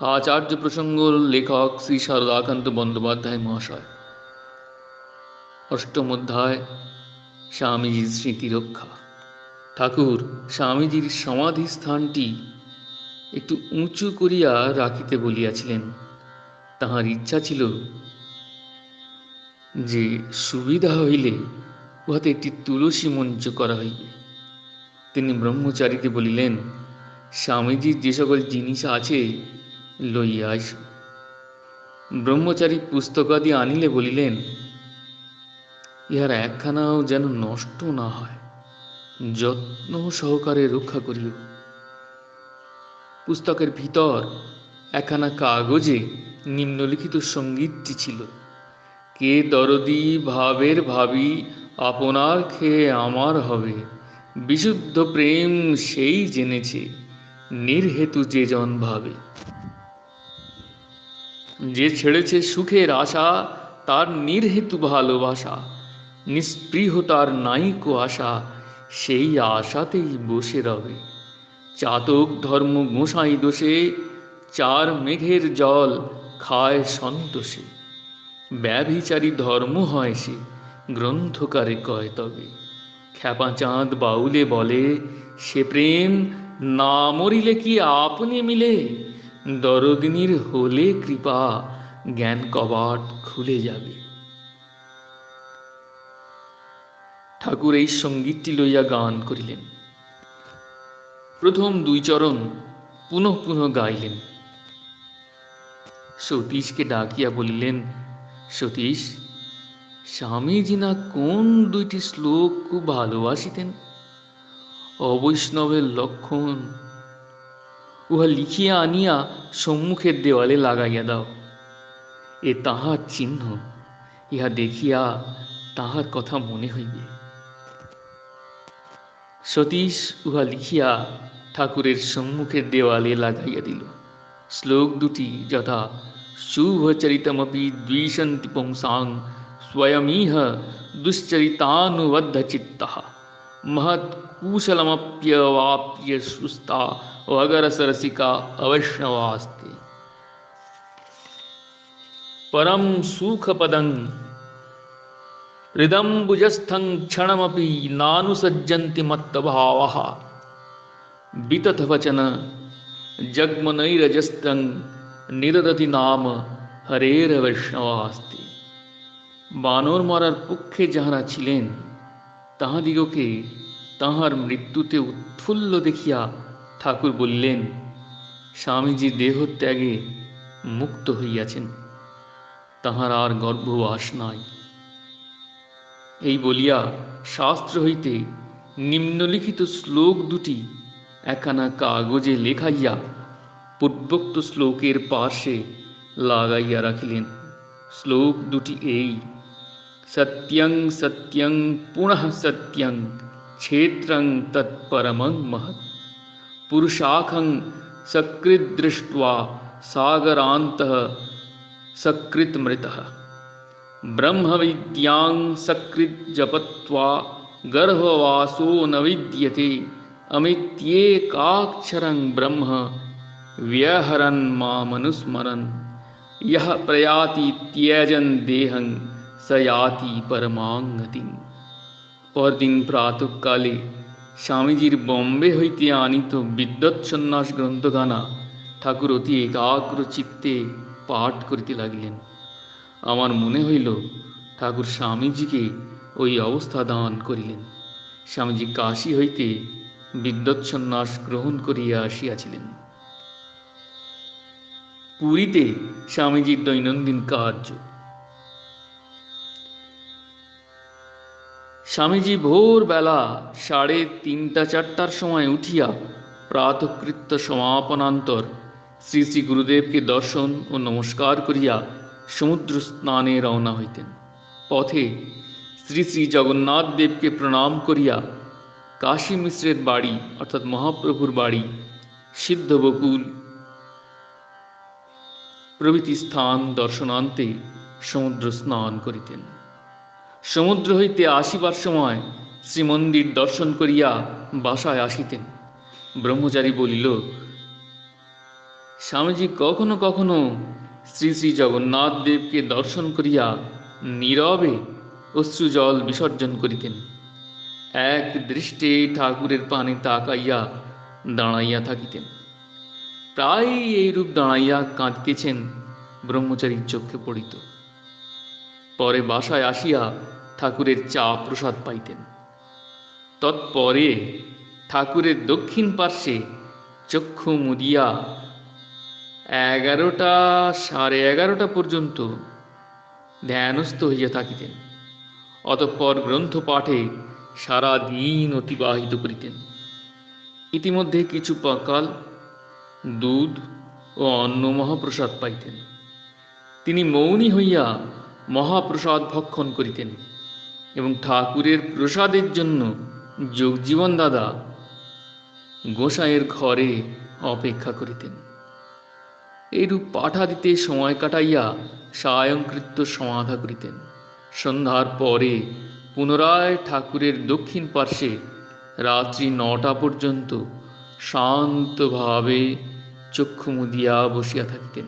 আচার্য প্রসঙ্গ লেখক শ্রী শারদাকান্ত বন্দ্যোপাধ্যায় মহাশয়। অষ্টম অধ্যায়, স্বামীজির স্মৃতি রক্ষা। ঠাকুর, স্বামীজির সমাধি স্থানটি একটু উঁচু করিয়া রাখিতে বলিয়াছিলেন। তাহার ইচ্ছা ছিল যে সুবিধা হইলে উহাতে একটি তুলসী মঞ্চ করা হইবে। তিনি ব্রহ্মচারীকে বলিলেন, স্বামীজির যে সকল জিনিস আছে লইয়া আইস ব্রহ্মচারী পুস্তকাদি আনিলে বলিলেন, ইহার একখানাও যেন নষ্ট না হয়, যত্ন সহকারে রক্ষা করিও। পুস্তকের ভিতর একখানা কাগজে নিম্নলিখিত সঙ্গীতটি ছিল। কে দরদি ভাবের ভাবি আপনার খেয়ে আমার হবে, বিশুদ্ধ প্রেম সেই জেনেছে, নির্হেতু যে জন ভাবে। যে ছেড়েছে সুখের আশা, তার নির্হেতু ভালোবাসা নিস্পৃহ তার নাইকো আশা, সেই আশাতেই বসে রবে। চাতক ধর্ম গোসাই দোষে, চার মেঘের জল খায় সন্তোষে। ব্যভিচারী ধর্ম হয় সে, গ্রন্থকারে কয় তবে। খ্যাপা চাঁদ বাউলে বলে, সে প্রেম, না মরিলে কি আপনি মিলে? দরদিনীর হলে কৃপা, জ্ঞান কবাট খুলে যাবে। ঠাকুর এই সঙ্গীতটি লইয়া গান করিলেন। প্রথম দুই চরণ পুনঃ পুনঃ গাইলেন। সতীশকে ডাকিয়া বলিলেন, সতীশ, স্বামীজি না কোন দুইটি শ্লোক খুব ভালোবাসিতেন? অবৈষ্ণবের লক্ষণ উহা লিখিয়া আনিয়া সম্মুখের দেওয়ালে লাগাইয়া দাও এ তাহার চিহ্ন ইহা দেখিয়া তাহার কথা মনে হইবে সতীশ উহা লিখিয়া ঠাকুরের সম্মুখের দেওয়ালে লাগাইয়া দিল শ্লোক দুটি যথা শুভচরিতমপি দ্বিষন্তি পুংসাং স্বয়মিহ দুশ্চরিতানুবদ্ধ চিত্তः महत् कुशलमप्यवाप्य सुस्ता वगरसरसिका अवैष्णवास्ति परं सुखपदं हृदम्बुजस्थं क्षणमपि नानुसज्जन्ति मत्तभावः वितथवचन जग्मनैरजस्तं নিরদতি নাম হরের বৈষ্ণবাস্তি বানর মারার পক্ষে যাহারা ছিলেন তাহাদিগকে তাহার মৃত্যুতে উৎফুল্ল দেখিয়া ঠাকুর বললেন, স্বামীজি দেহত্যাগে মুক্ত হইয়াছেন, তাহার আর গর্ভবাস নাই। এই বলিয়া শাস্ত্র হইতে নিম্নলিখিত শ্লোক দুটি একানা কাগজে লেখাইয়া পূর্বোক্ত শ্লোকের পার্শ্বে লাগাইয়া রাখিলেন। শ্লোক দুটি এই, সত্যং সত্যং পুনঃ সত্যং ক্ষেত্রং তৎপরমং মহৎ। पुरुषाखं सकृत दृष्टवा सागरांत सकृत मृत ब्रह्म सकृत्मृतः। सकृत जपत्वा गर्भवासो न विद्यते, अमित्येकाक्षरं ब्रह्म व्यहरन मा मनुस्मरन यह प्रयाति त्यजन देहं, स याति परमांगतिम और दिन प्रातः काले স্বামীজির বম্বে হইতে আনিত বিদ্যৎ সন্ন্যাস গ্রন্থখানা ঠাকুর অতি একাগ্র চিত্তে পাঠ করিতে লাগিলেন। আমার মনে হইল ঠাকুর স্বামীজিকে ওই অবস্থা দান করিলেন। স্বামীজি কাশী হইতে বিদ্যৎ সন্ন্যাস গ্রহণ করিয়া আসিয়াছিলেন। পুরীতে স্বামীজির দৈনন্দিন কার্য স্বামীজি ভোরবেলা সাড়ে তিনটা চারটার সময় উঠিয়া প্রাতকৃত্য সমাপনান্তর শ্রী শ্রী গুরুদেবকে দর্শন ও নমস্কার করিয়া সমুদ্র স্নানে রওনা হইতেন। পথে শ্রী শ্রী জগন্নাথ দেবকে প্রণাম করিয়া কাশী মিশ্রের বাড়ি অর্থাৎ মহাপ্রভুর বাড়ি সিদ্ধ বকুল প্রভৃতি স্থান দর্শনান্তে সমুদ্র স্নান করিতেন। সমুদ্র হইতে আসিবার সময় শ্রীমন্দির দর্শন করিয়া বাসায় আসিতেন। ব্রহ্মচারী বলিল, স্বামীজি কখনো কখনো শ্রী শ্রী জগন্নাথ দেবকে দর্শন করিয়া নীরবে অশ্রুজল বিসর্জন করিতেন। এক দৃষ্টে ঠাকুরের পানে তাকাইয়া দাঁড়াইয়া থাকিতেন। প্রায় এইরূপ দাঁড়াইয়া কাঁদিতেছেন ব্রহ্মচারীর চোখে পড়িত। পরে বাসায় আসিয়া ঠাকুরের চা প্রসাদ পাইতেন। তৎপরে ঠাকুরের দক্ষিণ পার্শ্বে চক্ষু মুদিয়া এগারোটা, সাড়ে এগারোটা পর্যন্ত ধ্যানস্থ হইয়া থাকিতেন। অতঃপর গ্রন্থ পাঠে সারা দিন অতিবাহিত করিতেন। ইতিমধ্যে কিছু পাকাল, দুধ ও অন্ন মহাপ্রসাদ পাইতেন। তিনি মৌনী হইয়া মহাপ্রসাদ ভক্ষণ করিতেন। এবং ঠাকুরের প্রসাদের জন্য যোগজীবন দাদা গোসাইয়ের ঘরে অপেক্ষা করিতেন। এইরূপ পাঠা দিতে সময় কাটাইয়া সায়ংকৃত্য সমাধা করিতেন। সন্ধ্যার পরে পুনরায় ঠাকুরের দক্ষিণ পার্শ্বে রাত্রি নটা পর্যন্ত শান্তভাবে চক্ষু মুদিয়া বসিয়া থাকিতেন।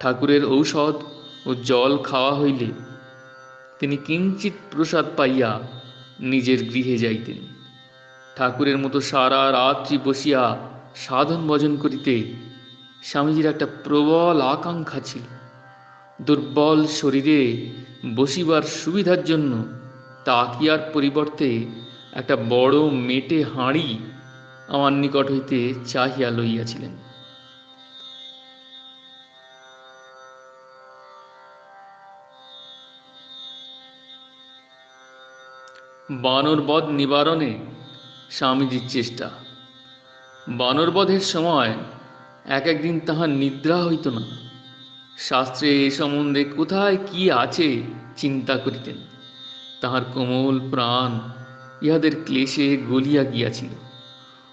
ঠাকুরের ঔষধ ও জল খাওয়া হইলে তিনি কিঞ্চিত প্রসাদ পাইয়া নিজের গৃহে যাইতেন। ঠাকুরের মতো সারা রাত্রি বসিয়া সাধন ভজন করিতে স্বামীজির একটা প্রবল আকাঙ্ক্ষা ছিল। দুর্বল শরীরে বসিবার সুবিধার জন্য তাকিয়ার পরিবর্তে একটা বড় মেটে হাঁড়ি আমার নিকট হইতে চাহিয়া লইয়াছিলেন। বানরবধ নিবারণে স্বামীজির চেষ্টা। বানরবধের সময় এক একদিন তাহার নিদ্রা হইত না। শাস্ত্রে এ সম্বন্ধে কোথায় কি আছে চিন্তা করিতেন। তাহার কোমল প্রাণ ইহাদের ক্লেশে গলিয়া গিয়াছিল।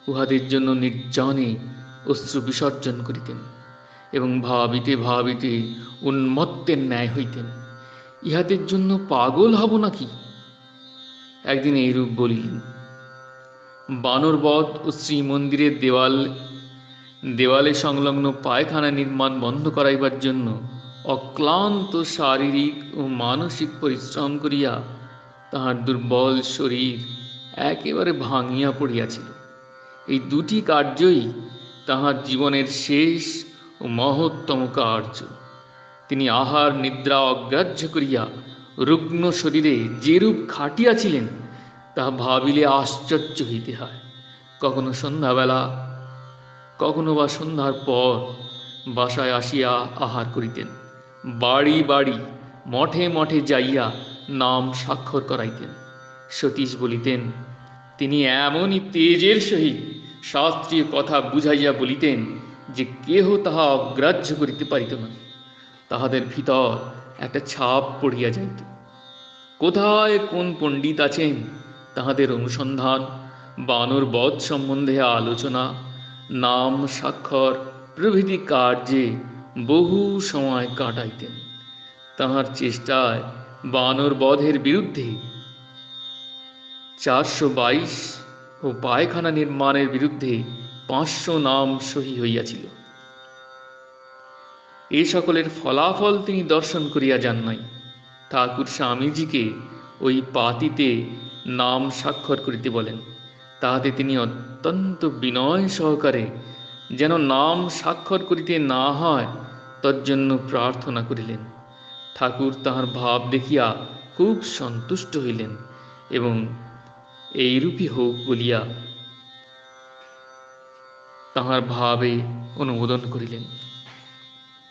উহাদের জন্য নির্জনে অশ্রু বিসর্জন করিতেন এবং ভাবিতে ভাবিতে উন্মত্তের ন্যায় হইতেন। ইহাদের জন্য পাগল হব নাকি? একদিন এইরূপ বলিলেন বানরবধ ও শ্রীমন্দিরের দেওয়াল, দেওয়ালে সংলগ্ন পায়খানা নির্মাণ বন্ধ করাইবার জন্য অক্লান্ত শারীরিক ও মানসিক পরিশ্রম করিয়া তাহার দুর্বল শরীর একেবারে ভাঙিয়া পড়িয়াছিল। এই দুটি কার্যই তাহার জীবনের শেষ ও মহত্তম কার্য। তিনি আহার, নিদ্রা অগ্রাহ্য করিয়া রুগ্ন শরীরে যেরূপ খাটিয়াছিলেন তাহা ভাবিলে আশ্চর্য হইতে হয়। কখনো সন্ধ্যাবেলা, কখনো বা সন্ধ্যার পর বাসায় আসিয়া আহার করিতেন। বাড়ি বাড়ি, মঠে মঠে যাইয়া নাম স্বাক্ষর করাইতেন। সতীশ বলিতেন, তিনি এমনই তেজের সহিত শাস্ত্রীয় কথা বুঝাইয়া বলিতেন যে কেহ তাহা অগ্রাহ্য করিতে পারিত না। তাহাদের ভিতর একটা ছাপ পড়িয়া যাইত। কোথায় কোন পণ্ডিত আছেন তাহাদের অনুসন্ধান, বানর বধ সম্বন্ধে আলোচনা, নাম স্বাক্ষর প্রভৃতি কার্যে বহু সময় কাটাইতেন। তাহার চেষ্টায় বানর বধের বিরুদ্ধে চারশো বাইশ ও পায়খানা নির্মাণের বিরুদ্ধে পাঁচশো নাম সহি হইয়াছিল। এ সকলের ফলাফল তিনি দর্শন করিয়া যান নাই। ঠাকুর স্বামীজিকে ওই পাতিতে নাম স্বাক্ষর করিতে বলেন। তাহাতে তিনি অত্যন্ত বিনয় সহকারে যেন নাম স্বাক্ষর করিতে না হয়, তজ্জন্য প্রার্থনা করিলেন। ঠাকুর তাহার ভাব দেখিয়া খুব সন্তুষ্ট হইলেন এবং এইরূপই হোক বলিয়া তাহার ভাবে অনুমোদন করিলেন।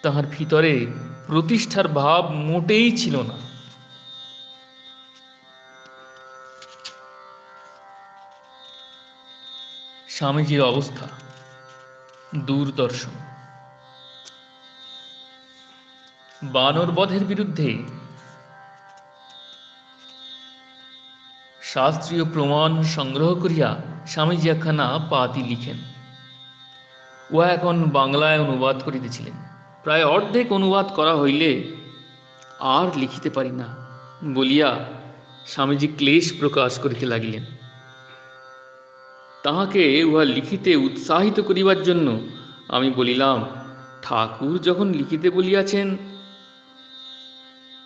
তাহার ভিতরে প্রতিষ্ঠার ভাব মোটেই ছিল না। স্বামীজির অবস্থা দূরদর্শন। বানর বধের বিরুদ্ধে শাস্ত্রীয় প্রমাণ সংগ্রহ করিয়া স্বামীজি একখানা পাতি লিখেন। উহা এখন বাংলায় অনুবাদ করিতেছিলেন। প্রায় অর্ধেক অনুবাদ করা হইলে আর লিখিতে পারি না, বলিয়া স্বামীজি ক্লেশ প্রকাশ করিতে লাগিলেন। তাহাকে উহা লিখিতে উৎসাহিত করিবার জন্য আমি বলিলাম, ঠাকুর যখন লিখিতে বলিয়াছেন,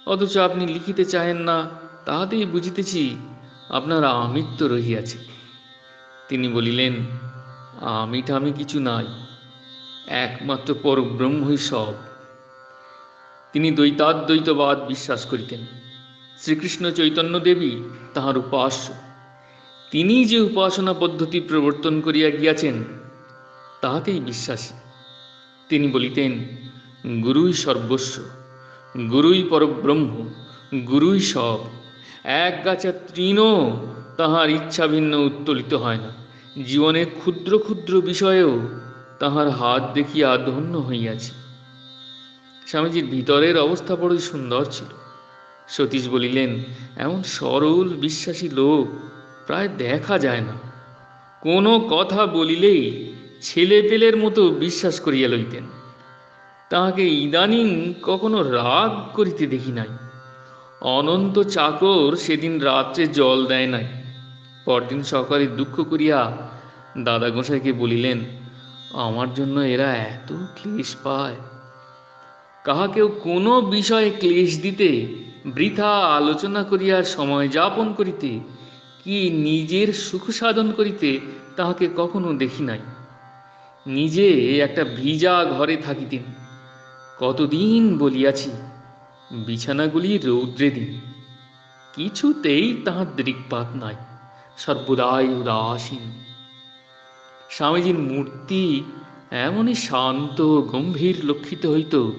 অথচ আপনি লিখিতে চাহেন না, তাহাতেই বুঝিতেছি আপনার আমিত্ব রহিয়াছে। তিনি বলিলেন আমি ঠামি কিছু নাই। একমাত্র পরব্রহ্মই সব। তিনি দ্বৈতাদ্বৈতবাদ বিশ্বাস করিতেন। শ্রীকৃষ্ণ চৈতন্য দেবী তাহার উপাস্য। তিনি যে উপাসনা পদ্ধতি প্রবর্তন করিয়া গিয়াছেন তাহাতেই বিশ্বাসী। তিনি বলিতেন, গুরুই সর্বস্ব, গুরুই পরব্রহ্ম, গুরুই সব। এক গাছা তৃণও তাহার ইচ্ছা ভিন্ন উত্তোলিত হয় না। জীবনের ক্ষুদ্র ক্ষুদ্র বিষয়েও তাহার হাত দেখিয়া ধন্য হইয়াছে। স্বামীজির ভিতরের অবস্থা বড়ই সুন্দর ছিল। সতীশ বলিলেন, এমন সরল, বিশ্বাসী লোক প্রায় দেখা যায় না। কোনো কথা বলিলেই ছেলে পেলের মতো বিশ্বাস করিয়া লইতেন। তাহাকে ইদানিং কখনো রাগ করিতে দেখি নাই। অনন্ত চাকর সেদিন রাত্রে জল দেয় নাই। পরদিন সকালে দুঃখ করিয়া দাদা গোসাইকে বলিলেন আমার জন্য এরা এত ক্লেশ পায়। কাহাকেও কোনো বিষয়ে ক্লেশ দিতে, বৃথা আলোচনা করিয়ার সময় যাপন করিতে, কি নিজের সুখ সাধন করিতে তাহাকে কখনো দেখি নাই। নিজে একটা ভিজা ঘরে থাকিতেন। কতদিন বলিয়াছি, বিছানাগুলি রৌদ্রে দিন। কিছুতেই তাহার দৃকপাত নাই। সর্বদাই উদাসীন। স্বামীজির মূর্তি এমনই শান্ত, গম্ভীর লক্ষিত হইত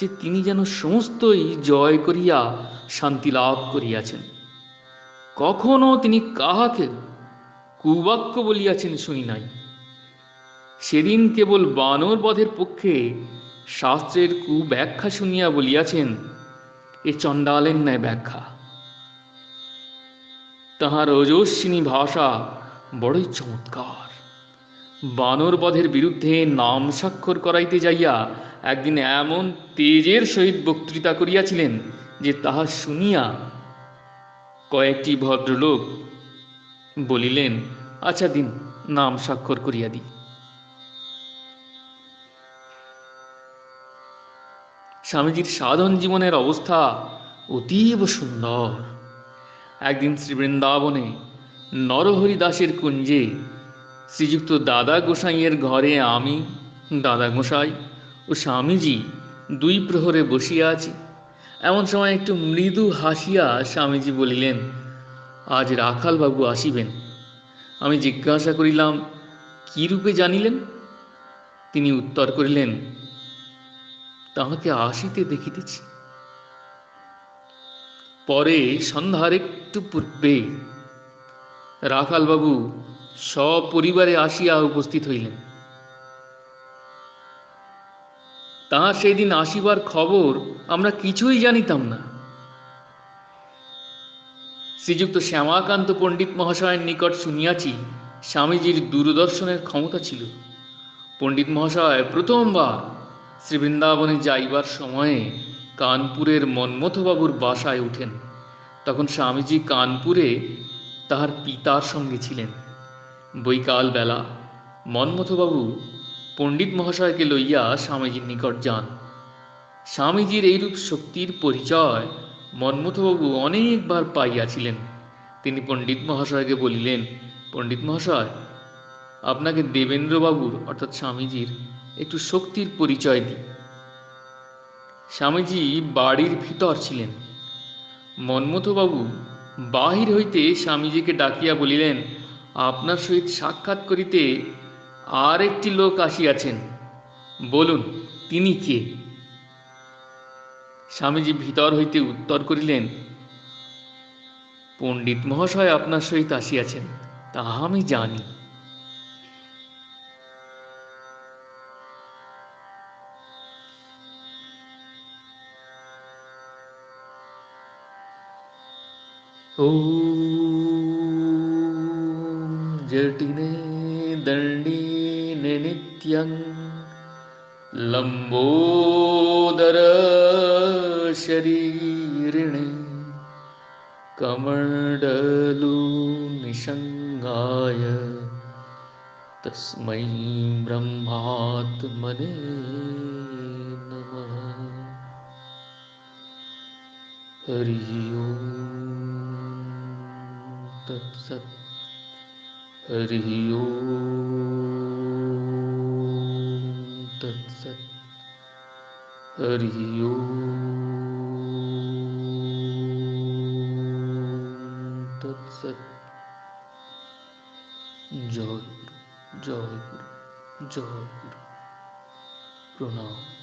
যে তিনি যেন সমস্তই জয় করিয়া, শান্তি লাভ করিয়াছেন। কখনো তিনি কাহাকে কুবাক্য বলিয়াছেন শুনি নাই। সেদিন কেবল বানর বধের পক্ষে শাস্ত্রের কুব্যাখ্যা শুনিয়া বলিয়াছেন, এ চণ্ডালের ন্যায় ব্যাখ্যা। তাহার ওজস্বিনী ভাষা বড়ই চমৎকার। বানর বধের বিরুদ্ধে নাম স্বাক্ষর করাইতে যাইয়া একদিন এমন তেজের সহিত বক্তৃতা করিয়াছিলেন যে তাহা শুনিয়া কয়েকটি ভদ্রলোক বলিলেন আচ্ছা দিন, নাম স্বাক্ষর করিয়া দিই। স্বামীজির সাধন জীবনের অবস্থা অতীব সুন্দর। একদিন শ্রীবৃন্দাবনে নরহরি দাসের কুঞ্জে শ্রীযুক্ত দাদা গোসাইয়ের ঘরে আমি, দাদা গোসাই ও স্বামীজি দুই প্রহরে বসিয়া আছি। এমন সময় একটু মৃদু হাসিয়া স্বামীজি বলিলেন, আজ রাখালবাবু আসিবেন। আমি জিজ্ঞাসা করিলাম, কি রূপে জানিলেন? তিনি উত্তর করিলেন, তাহাকে আসিতে দেখিতেছি। পরে সন্ধ্যার একটু পূর্বে রাখালবাবু সপরিবারে আসিয়া উপস্থিত হইলেন। তাহার সেই দিন আসিবার খবর আমরা কিছুই জানিতাম না। শ্রীযুক্ত শ্যামাকান্ত পণ্ডিত মহাশয়ের নিকট শুনিয়াছি স্বামীজির দূরদর্শনের ক্ষমতা ছিল। পণ্ডিত মহাশয় প্রথমবার শ্রী বৃন্দাবনে যাইবার সময়ে কানপুরের মন্মথবাবুর বাসায় উঠেন। তখন স্বামীজি কানপুরে তাহার পিতার সঙ্গে ছিলেন। বৈকাল বেলা মন্মথবাবু পণ্ডিত মহাশয়কে লইয়া স্বামীজির নিকট যান। স্বামীজির এইরূপ শক্তির পরিচয় মন্মথবাবু অনেকবার পাইয়াছিলেন। তিনি পণ্ডিত মহাশয়কে বলিলেন, পণ্ডিত মহাশয়, আপনাকে দেবেন্দ্রবাবুর অর্থাৎ স্বামীজির একটু শক্তির পরিচয় দিই। স্বামীজি বাড়ির ভিতর ছিলেন। মন্মথবাবু বাহির হইতে স্বামীজিকে ডাকিয়া বলিলেন আপনার সহিত সাক্ষাৎ করিতে আর একটি লোক আসিয়াছেন। বলুন, তিনি কে? স্বামীজি ভিতর হইতে উত্তর করিলেন, পণ্ডিত মহাশয় আপনার সহিত আসিয়াছেন, তাহা আমি জানি। ॐ जटिने दण्डीने नित्यं लम्बोदरशरीरिणे कमण्डलुनिषङ्गाय तस्मै ब्रह्मात्मने नमः हरि ओम् तत्सत् हरि तत्सत् हरि जय गुरु जय गुरु जय। गुरु प्रणाम।